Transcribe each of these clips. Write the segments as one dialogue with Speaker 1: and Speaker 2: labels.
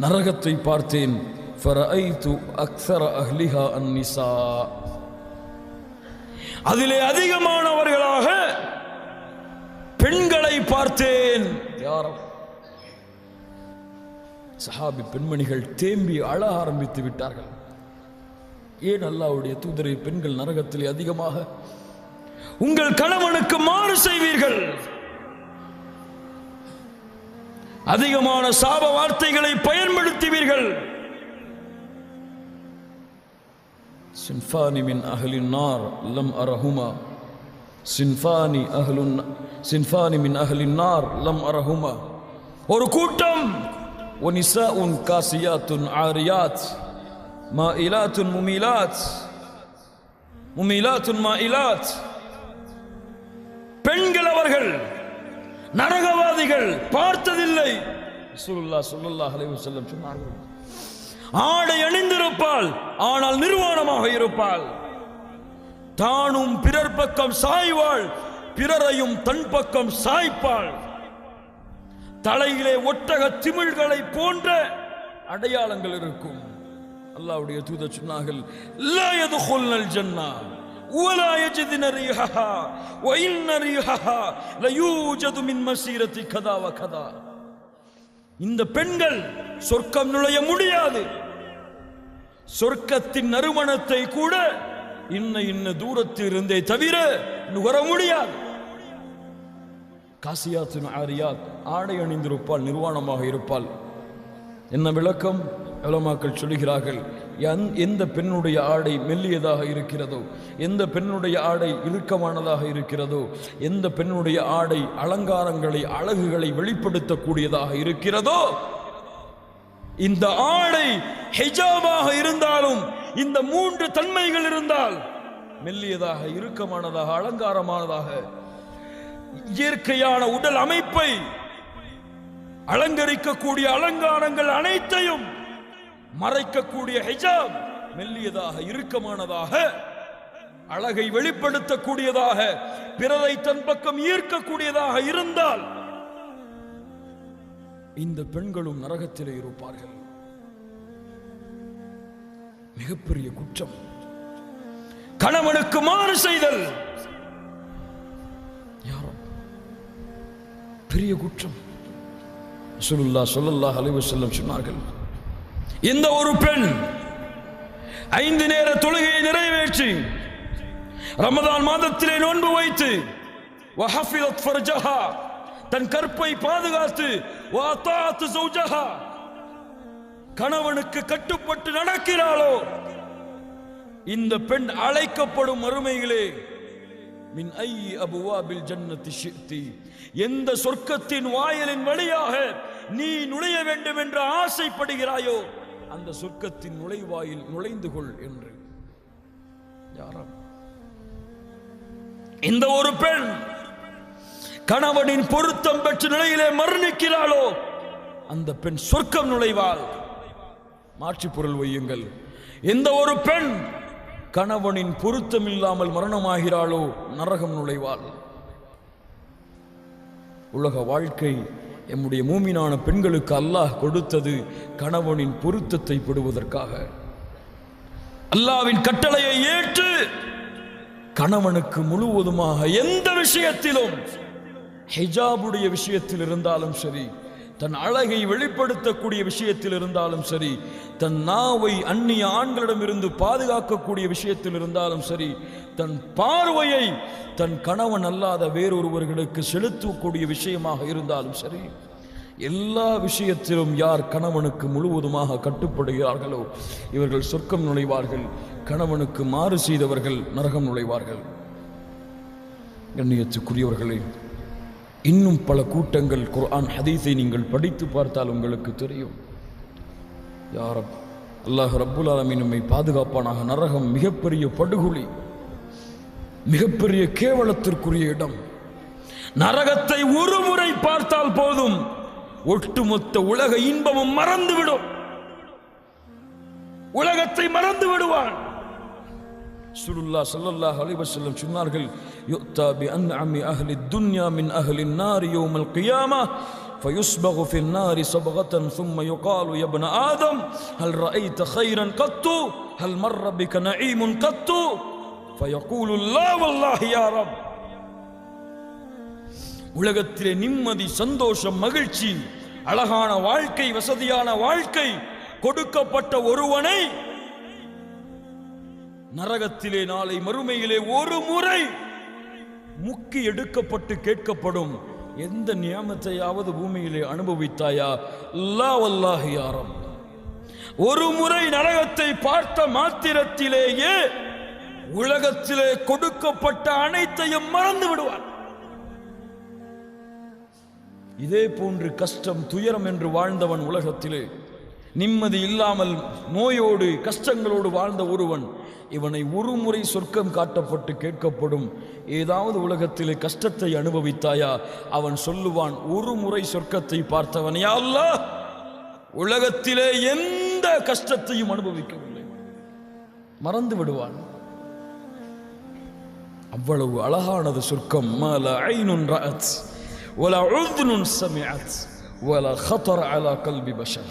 Speaker 1: நரகத்தை பார்த்தேன். அஹ்லிஹா அதிலே அதிகமானவர்களாக பெண்களை பார்த்தேன். யாரும் சஹாபி பெண்மணிகள் தேம்பி அழ ஆரம்பித்து விட்டார்கள். ஏன் அல்லாவுடைய தூதரை பெண்கள் நரகத்திலே அதிகமாக? உங்கள் கணவனுக்கு மாறு செய்வீர்கள். அதிகமான சாப வார்த்தைகளை பயன்படுத்துவீர்கள். சின்ஃபானி மின் நார் லம் அரஹுமா சின்ஃபானி சின்ஃபானி மின் நார் லம் அரஹுமா ஒரு கூட்டம். ஒனிசாஉன் காசியாத்துன் ஆரியாத். மாயிலாத்துன் முமீலாத். முமீலாத்துன் மாயிலாத். பெண்கள் அவர்கள் நரகவாதிகள் பார்த்ததில்லை. சொன்னார்கள். ஆடை அணிந்திருப்பாள் ஆனால் நிர்வாணமாக இருப்பாள். தானும் பிறர் பக்கம் சாய்வாள் பிறரையும் தன் பக்கம் சாய்ப்பாள். தலையிலே ஒட்டக திமிழ்களை போன்ற அடையாளங்கள் இருக்கும். அல்லாஹ்வுடைய தூதர் சொன்னார்கள் ஜன்னா ولا يجدن ريحها وإن ريحها ليوجد من مسيرة كذا وكذا இந்த பெண்கள் சொர்க்கம் நுழைய முடியாது சொர்க்கத்தின் நறுமணத்தை கூட இன்ன இன்ன தூரத்தில் இருந்தே தவிர நுகர முடியாது காசியாத்தின் ஆரியாத் ஆடை அணிந்திருப்பால் நிர்வாணமாக இருப்பால் என்ன விளக்கம் உலமாக்கள் சொல்லுகிறார்கள் எந்- எந்த பெண்ணுடைய ஆடை மெல்லியதாக இருக்கிறதோ எந்த பெண்ணுடைய ஆடை இறுக்கமானதாக இருக்கிறதோ எந்த பெண்ணுடைய ஆடை அலங்காரங்களை அழகுகளை வெளிப்படுத்தக்கூடியதாக இருக்கிறதோ இந்த ஆடை ஹிஜாபாக இருந்தாலும் இந்த மூன்று தன்மைகள் இருந்தால் மெல்லியதாக இறுக்கமானதாக அலங்காரமானதாக இயற்கையான உடல் அமைப்பை அலங்கரிக்கக்கூடிய அலங்காரங்கள் அனைத்தையும் மறைக்கக்கூடிய ஹிஜாப் மெல்லியதாக இறுக்கமானதாக அழகை வெளிப்படுத்தக்கூடியதாக பிறரை தன் பக்கம் ஈர்க்கக்கூடியதாக இருந்தால் இந்த பெண்களும் நரகத்திலே இருப்பார்கள். மிகப்பெரிய குற்றம். கணவனுக்கு மாறு செய்தல். யாரோ? பெரிய குற்றம். சொல்லல்லா சொல்லல்லா அலைஹி செல்லம் சொன்னார்கள். இந்த ஒரு பெண் ஐந்து நேர தொழுகையை நிறைவேற்றி ரமதான் மாதத்திலே நோன்பு வைத்து ஃபர்ஜஹா தன் கற்பை பாதுகாத்து கணவனுக்கு கட்டுப்பட்டு நடக்கிறாளோ? இந்த பெண் அழைக்கப்படும் மறுமையிலே மின் ஐ அபுவாபில் ஜன்னத்தி எந்த சொர்க்கத்தின் வாயிலின் வழியாக நீ நுழைய வேண்டும் என்று ஆசைப்படுகிறாயோ அந்த சொர்க்கத்தின் நுழைவாயில் நுழைந்து கொள் என்று. யாராம்? இந்த ஒரு பெண் கணவனின் பொருத்தம் பெற்ற நிலையிலே மரணிக்கிறாளோ அந்த பெண் சொர்க்கம் நுழைவாள். மாற்றி பொருள் வையுங்கள். எந்த ஒரு பெண் கணவனின் பொருத்தம் இல்லாமல் மரணமாகிறாளோ நரகம் நுழைவாள். உலக வாழ்க்கை எம்முடைய மூமினான பெண்களுக்கு அல்லாஹ் கொடுத்தது கணவனின் பொருத்தத்தை பெறுவதற்காக. அல்லாவின் கட்டளையை ஏற்று கணவனுக்கு முழுவதுமாக எந்த விஷயத்திலும் ஹிஜாபுடைய விஷயத்தில் இருந்தாலும் சரி தன் அழகை வெளிப்படுத்தக்கூடிய விஷயத்தில் இருந்தாலும் சரி தன் நாவை அந்நிய ஆண்களிடமிருந்து பாதுகாக்கக்கூடிய விஷயத்தில் இருந்தாலும் சரி தன் பார்வையை தன் கணவன் அல்லாத வேறொருவர்களுக்கு செலுத்தக்கூடிய விஷயமாக இருந்தாலும் சரி எல்லா விஷயத்திலும் யார் கணவனுக்கு முழுவதுமாக கட்டுப்படுகிறார்களோ இவர்கள் சொர்க்கம் நுழைவார்கள் கணவனுக்கு மாறு செய்தவர்கள் நரகம் நுழைவார்கள். கண்ணியத்துக்குரியவர்களே இன்னும் பல கூட்டங்கள் குர்ஆன் ஹதீஸை நீங்கள் படித்து பார்த்தால் உங்களுக்கு தெரியும். யார் அல்லாஹ் ரப்புல் ஆலமின் நம்மை பாதுகாப்பானாக. நரகம் மிகப்பெரிய படுகொலி மிகப்பெரிய கேவலத்திற்குரிய இடம். நரகத்தை ஒரு முறை பார்த்தால் போதும். ஒட்டுமொத்த உலக இன்பமும் மறந்துவிடும். உலகத்தை மறந்து விடுவான் சுருல்லா ஸல்லல்லாஹு அலைஹி வஸல்லம் சொன்னார்கள் யுக்தா பி அன்அமி அஹ்லி துன்யா மின் அஹ்லி நார் யௌமல் கியாமா فيصبغ في النار صبغة ثم يقال يا ابن آدم هل رأيت خيرا قط هل مر بك نعيم قط فيقول لا والله يا رب உலகத்திலே நிம்மதி சந்தோஷம் மகிழ்ச்சி அழகான வாழ்க்கை வசதியான வாழ்க்கை கொடுக்கப்பட்ட ஒருவனை நரகத்திலே நாளை மறுமையிலே ஒரு முறை முக்கி எடுக்கப்பட்டு கேட்கப்படும். எந்த நியமத்தையாவது பூமியிலே அனுபவித்தாயா? லா வல்லாஹி யாரம் ஒரு முறை நரகத்தை பார்த்த மாத்திரத்திலேயே உலகத்திலே கொடுக்கப்பட்ட அனைத்தையும் மறந்து விடுவார். இதே போன்று கஷ்டம் துயரம் என்று வாழ்ந்தவன் உலகத்திலே. நிம்மதி இல்லாமல் நோயோடு கஷ்டங்களோடு வாழ்ந்த ஒருவன் இவனை ஒரு முறை சொர்க்கம் காட்டப்பட்டு கேட்கப்படும் ஏதாவது உலகத்திலே கஷ்டத்தை அனுபவித்தாயா அவன் சொல்லுவான் ஒரு முறை சொர்க்கத்தை பார்த்தவன் யா அல்லாஹ் உலகத்திலே எந்த கஷ்டத்தையும் அனுபவிக்கவில்லை மறந்து விடுவான் அவ்வளவு அழகானது சொர்க்கம் மால ஐனுன் ரஅத் ولا عذن سمعت ولا خطر على قلب بشر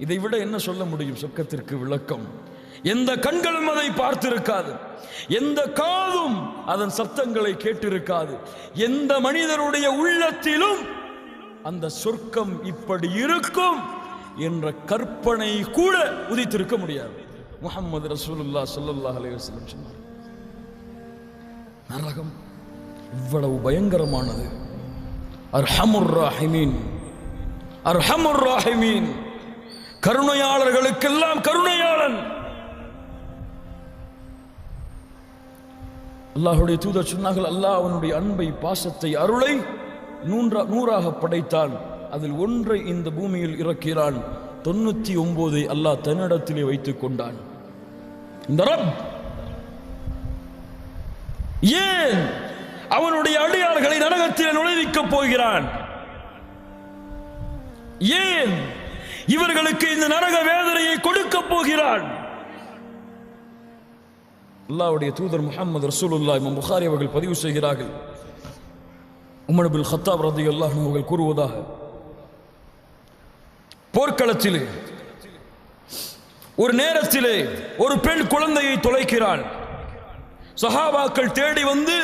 Speaker 1: இதை விட என்ன சொல்ல முடியும் சொர்க்கத்திற்கு விளக்கம் எந்த கண்களும் அதை பார்த்திருக்காது. எந்த காதும் அதன் சத்தங்களை கேட்டிருக்காது. எந்த மனிதருடைய உள்ளத்திலும் அந்த சொர்க்கம் இப்படி இருக்கும் என்ற கற்பனை கூட உதித்திருக்க முடியாது. முகமது ரசூலுல்லா சொல்லுல்லா அலைஹி சொன்னார். நரகம் இவ்வளவு பயங்கரமானது. அர்ஹமுர் ராஹிமீன் அர்ஹமுர் ராஹிமீன். கருணையாளர்களுக்கெல்லாம் கருணையாளன். அல்லாஹுடைய தூதர் சொன்னார்கள் அல்லாஹ் அவனுடைய அன்பை பாசத்தை அருளை நூன்றா நூறாக படைத்தான். அதில் ஒன்றை இந்த பூமியில் இறக்கிறான். தொண்ணூத்தி ஒன்பதை அல்லாஹ் தன்னிடத்திலே வைத்துக் கொண்டான். இந்த ரப்! ஏன் அவனுடைய அடியார்களை நரகத்தில் நுழைவிக்கப் போகிறான்? ஏன் இவர்களுக்கு இந்த நரக வேதனையை கொடுக்கப் போகிறான்? அல்லாவுடைய தூதர் முகமது ரசூலுல்லா இமாம் புகாரி அவர்கள் பதிவு செய்கிறார்கள். உமனபில் ஹத்தாப் ரதி அல்லாஹ் அவர்கள் கூறுவதாக போர்க்களத்திலே ஒரு நேரத்திலே ஒரு பெண் குழந்தையை தொலைக்கிறாள். சஹாபாக்கள் தேடி வந்து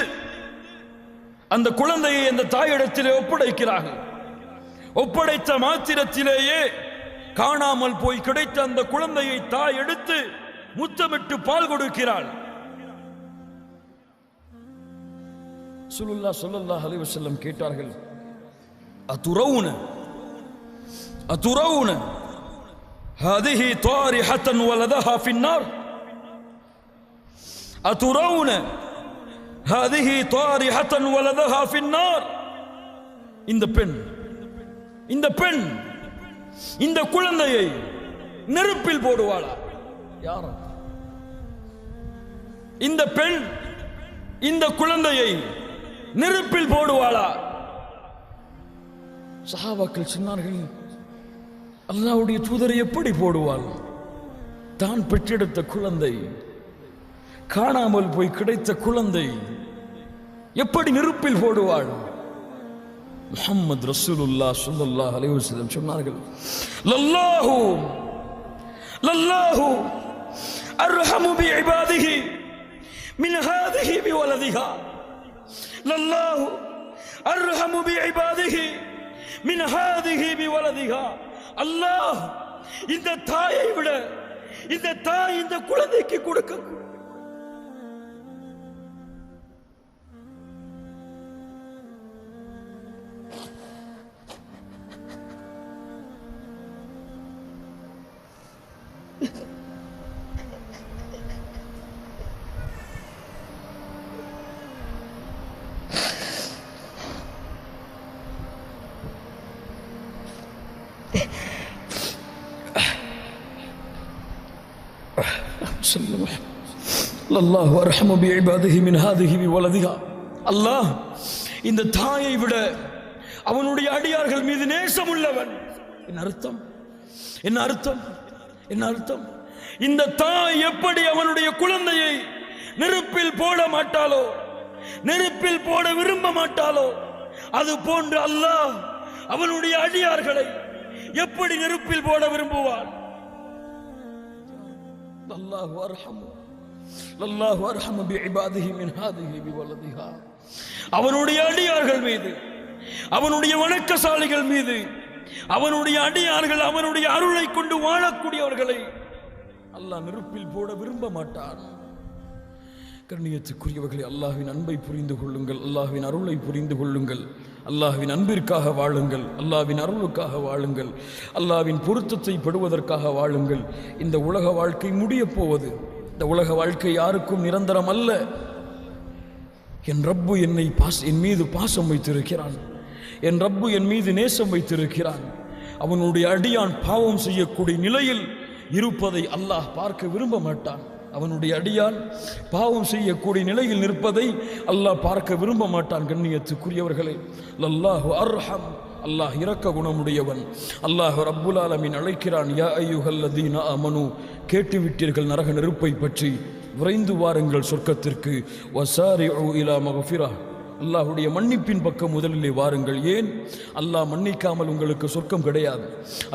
Speaker 1: அந்த குழந்தையை அந்த தாயிடத்திலே ஒப்படைக்கிறார்கள். ஒப்படைத்த மாத்திரத்திலேயே காணாமல் போய் கிடைத்த அந்த குழந்தையை தாய் எடுத்து முத்தமிட்டு பால் கொடுக்கிறாள். சுலுல்லா சொல்லல்லாஹ் அலைஹி வஸல்லம் கேட்டார்கள் அத்துரவுன அத்துரவுன هذه طارحة ولدها في النار أترون هذه طارحة ولدها في النار இந்த பெண் இந்த பெண் இந்த குழந்தையை நெருப்பில் போடுவாளா யார் இந்த பெண் இந்த குழந்தையை நெருப்பில் போடுவாளா? சஹாபாக்கள் சொன்னார்கள் அல்லாவுடைய தூதரை எப்படி போடுவாள்? தான் பெற்றெடுத்த குழந்தை காணாமல் போய் கிடைத்த குழந்தை எப்படி நெருப்பில் போடுவாள்? முஹம்மது ரசூலுல்லா சுல்லா அலைஹி சொன்னார்கள் லல்லாஹு லல்லாஹு அர்ஹமு பிஇபாதிஹி மின் ஹாதிஹி பிவலதிஹா லல்லாஹு அர்ஹமு பிஇபாதிஹி மின் ஹாதிஹி பிவலதிஹா அல்லாஹ் இந்த தாயை விட இந்த தாய் இந்த குழந்தைக்கு கொடுக்க அல்லாஹ் அர்ஹமு பிஇபாதிஹி மின் ஹாதிஹி பிவலதிஹா அல்லாஹ் இந்த தாயை விட அவனுடைய அடியார்கள் மீது நேசம் உள்ளவன். என்ன அர்த்தம்? என்ன அர்த்தம்? என்ன அர்த்தம்? இந்த தாய் எப்படி அவனுடைய குழந்தையை நெருப்பில் போட மாட்டாளோ? நெருப்பில் போட விரும்ப மாட்டாளோ? அது போன்று அல்லாஹ் அவனுடைய அடியார்களை எப்படி நெருப்பில் போட விரும்புவான்? الله أرحم الله أرحم بعباده من هذه بولدها அவனுடைய அடியார்கள் மீது அவனுடைய வணக்கசாலிகள் மீது அவனுடைய அடியார்கள் அவனுடைய அருளை கொண்டு வாழக்கூடியவர்களை அல்லாஹ் நெருப்பில் போட விரும்ப மாட்டான் கண்ணியத்துக்குரியவர்களை அல்லாஹின் அன்பை புரிந்து கொள்ளுங்கள் அல்லாஹின் அருளை புரிந்து கொள்ளுங்கள் அல்லாஹ்வின் அன்பிற்காக வாழுங்கள் அல்லாவின் அருளுக்காக வாழுங்கள் அல்லாவின் பொருத்தத்தை பெறுவதற்காக வாழுங்கள். இந்த உலக வாழ்க்கை முடியப் போவது இந்த உலக வாழ்க்கை யாருக்கும் நிரந்தரம் அல்ல. என் ரப்பு என்னை பாஸ் என் மீது பாசம் வைத்திருக்கிறான். என் ரப்பு என் மீது நேசம் வைத்திருக்கிறான். அவனுடைய அடியான் பாவம் செய்யக்கூடிய நிலையில் இருப்பதை அல்லாஹ் பார்க்க விரும்ப மாட்டான். அவனுடைய அடியான் பாவம் செய்யக்கூடிய நிலையில் நிற்பதை அல்லாஹ் பார்க்க விரும்ப மாட்டான் கண்ணியத்துக்குரியவர்களே. லல்லாஹு அர்ஹம். அல்லாஹ் இரக்க குணமுடையவன். அல்லாஹ் ரப்புல் ஆலமின் அழைக்கிறான் யா ஐயுஹல்லதீன அமனு கேட்டுவிட்டீர்கள் நரக நெருப்பை பற்றி. விரைந்து வாருங்கள் சொர்க்கத்திற்கு. வசாரி இலா மகஃபிரா அல்லாஹுடைய மன்னிப்பின் பக்கம் முதலிலே வாருங்கள். ஏன்? அல்லாஹ் மன்னிக்காமல் உங்களுக்கு சொர்க்கம் கிடையாது.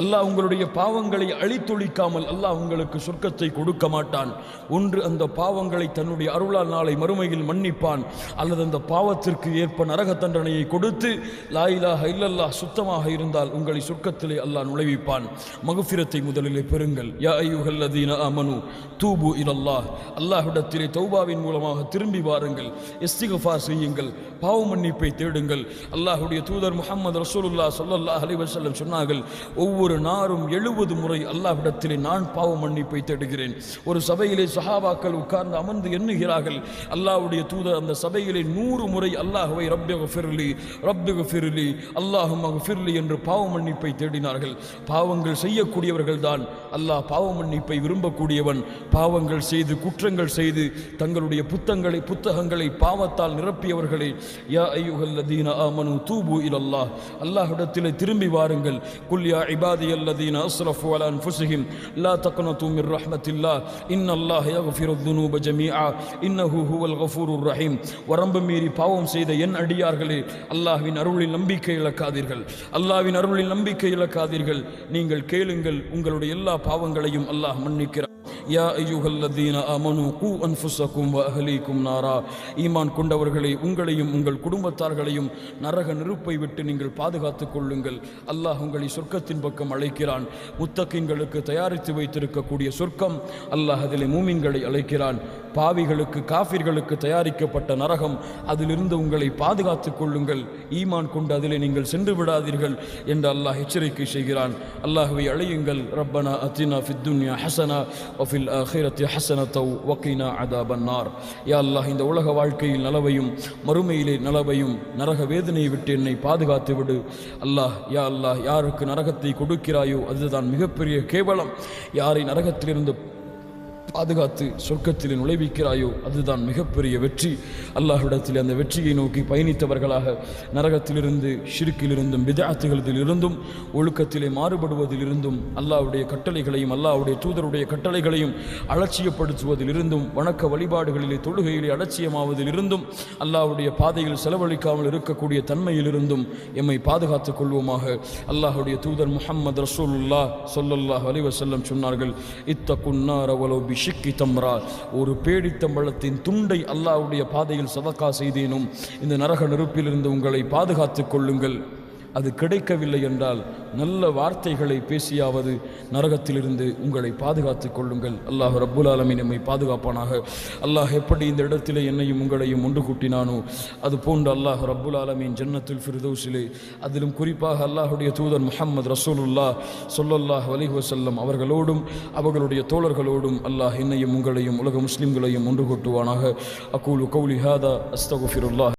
Speaker 1: அல்லாஹ் உங்களுடைய பாவங்களை அழித்தொழிக்காமல் அல்லாஹ் உங்களுக்கு சொர்க்கத்தை கொடுக்க மாட்டான். ஒன்று அந்த பாவங்களை தன்னுடைய அருளால் நாளை மறுமையில் மன்னிப்பான். அல்லது அந்த பாவத்திற்கு ஏற்ப நரக தண்டனையை கொடுத்து லாயிலாக இல்லல்லா சுத்தமாக இருந்தால் உங்களை சொர்க்கத்திலே அல்லாஹ் நுழைவிப்பான். மகுஃபிரத்தை முதலிலே பெறுங்கள். யா ஐயுகல்லதீன அமனு தூபு இலல்லாஹ். அல்லாஹ்விடத்திலே தௌபாவின் மூலமாக திரும்பி வாருங்கள். இஸ்திகஃபார் செய்யுங்கள். பாவ மன்னிப்பை தேடுங்கள். அல்லாஹுடைய தூதர் முகமது ரசூலுல்லா சொல்லல்லா அலைஹி சொன்னார்கள் ஒவ்வொரு நாரும் எழுபது முறை அல்லாஹ்விடத்திலே நான் பாவ மன்னிப்பை தேடுகிறேன். ஒரு சபையிலே சஹாபாக்கள் உட்கார்ந்து அமர்ந்து எண்ணுகிறார்கள் அல்லாஹுடைய தூதர் அந்த சபையிலே நூறு முறை அல்லாஹுவை ரப்பி ஃபிர்லி ரப்பி ஃபிர்லி அல்லாஹும் ஃபிர்லி என்று பாவ மன்னிப்பை தேடினார்கள். பாவங்கள் செய்யக்கூடியவர்கள் தான். அல்லாஹ் பாவ மன்னிப்பை விரும்பக்கூடியவன். பாவங்கள் செய்து குற்றங்கள் செய்து தங்களுடைய புத்தங்களை புத்தகங்களை பாவத்தால் நிரப்பியவர்களை யா ஐயுகல்லதீன ஆமனு தூபு இலல்லா அல்லாஹிடத்தில் திரும்பி வாருங்கள் குல் யா இபாதி அல்லதீன அஸ்ரஃபு அலா அன்ஃபுசிஹிம் லா தக்ன தூமிர் ரஹ்மத்தில்லா இன் அல்லாஹ் யஃபிரு துனூப ஜமீஆ இன்னஹு ஹுவல் கஃபூரு ரஹீம் உரம்பு மீறி பாவம் செய்த என் அடியார்களே அல்லாஹ்வின் அருளில் நம்பிக்கை இழக்காதீர்கள் அல்லாஹ்வின் அருளில் நம்பிக்கை இழக்காதீர்கள் நீங்கள் கேளுங்கள் உங்களுடைய எல்லா பாவங்களையும் அல்லாஹ் மன்னிக்கிறார் யா ஐயுகல்லதீன அமனு கூ அன்ஃபுஸக்கும் வ அஹ்லீக்கும் நாரா ஈமான் கொண்டவர்களை உங்களையும் உங்கள் குடும்பத்தார்களையும் நரக நெருப்பை விட்டு நீங்கள் பாதுகாத்துக் கொள்ளுங்கள் அல்லாஹ் உங்களை சொர்க்கத்தின் பக்கம் அழைக்கிறான் முத்தக்கின்களுக்கு தயாரித்து வைத்திருக்கக்கூடிய சொர்க்கம் அல்லாஹ் அதிலே மூமின்களை அழைக்கிறான் பாவிகளுக்கு காஃபிர்களுக்கு தயாரிக்கப்பட்ட நரகம் அதிலிருந்து உங்களை பாதுகாத்துக் கொள்ளுங்கள். ஈமான் கொண்டு அதிலே நீங்கள் சென்று விடாதீர்கள் என்று அல்லாஹ் எச்சரிக்கை செய்கிறான். அல்லாஹுவை அழையுங்கள். ரப்பனா அத்தினா ஃபித்துன்யா ஹசனா வஃபில் ஆஹிரத்தி ஹசனத்தவ் வக்கீனா அதாபன் யா அல்லாஹ் இந்த உலக வாழ்க்கையில் நலவையும் மறுமையிலே நலவையும் நரக வேதனையை விட்டு என்னை பாதுகாத்து விடு. அல்லாஹ் யா அல்லாஹ் யாருக்கு நரகத்தை கொடுக்கிறாயோ அதுதான் மிகப்பெரிய கேவலம். யாரை நரகத்திலிருந்து பாதுகாத்து சொர்க்கத்தில் நுழைவிக்கிறாயோ அதுதான் மிகப்பெரிய வெற்றி. அல்லாஹ்விடத்தில் அந்த வெற்றியை நோக்கி பயணித்தவர்களாக நரகத்திலிருந்து ஷிருக்கிலிருந்தும் விதாத்துகளிலிருந்தும் ஒழுக்கத்திலே மாறுபடுவதிலிருந்தும் அல்லாஹ்வுடைய கட்டளைகளையும் அல்லாஹ்வுடைய தூதருடைய கட்டளைகளையும் அலட்சியப்படுத்துவதிலிருந்தும் வணக்க வழிபாடுகளிலே தொழுகையிலே அலட்சியமாவதிலிருந்தும் அல்லாஹ்வுடைய பாதையில் செலவழிக்காமல் இருக்கக்கூடிய தன்மையிலிருந்தும் எம்மை பாதுகாத்துக் கொள்வோமாக. அல்லாஹுடைய தூதர் முஹம்மது ரசூலுல்லா சொல்லல்லாஹ் அலிவசல்லம் சொன்னார்கள் இத்த குன்னார் அவலோ பிஷிக்கி தம்ரா. ஒரு பேடித்தம்பளத்தின் துண்டை அல்லாவுடைய பாதையில் சதக்கா செய்தேனும் இந்த நரக நெருப்பிலிருந்து உங்களை பாதுகாத்துக் கொள்ளுங்கள். அது கிடைக்கவில்லை என்றால் நல்ல வார்த்தைகளை பேசியாவது நரகத்திலிருந்து உங்களை பாதுகாத்துக் கொள்ளுங்கள். அல்லாஹ் ரப்புல் ஆலமீன் நம்மை பாதுகாப்பானாக. அல்லாஹ் எப்படி இந்த இடத்திலே என்னையும் உங்களையும் ஒன்று கூட்டினானோ அது போன்று அல்லாஹ் ரப்புல் ஆலமின் ஜன்னத்துல் ஃபிர்தோசிலே அதிலும் குறிப்பாக அல்லாஹுடைய தூதர் முஹம்மது ரசூலுல்லா சொல்லல்லாஹ் அலைஹி வஸல்லம் அவர்களோடும் அவர்களுடைய தோழர்களோடும் அல்லாஹ் என்னையும் உங்களையும் உலக முஸ்லிம்களையும் ஒன்று கூட்டுவானாக. அக்கூலு கௌலி ஹாதா அஸ்தகுஃபிருல்லாஹ்.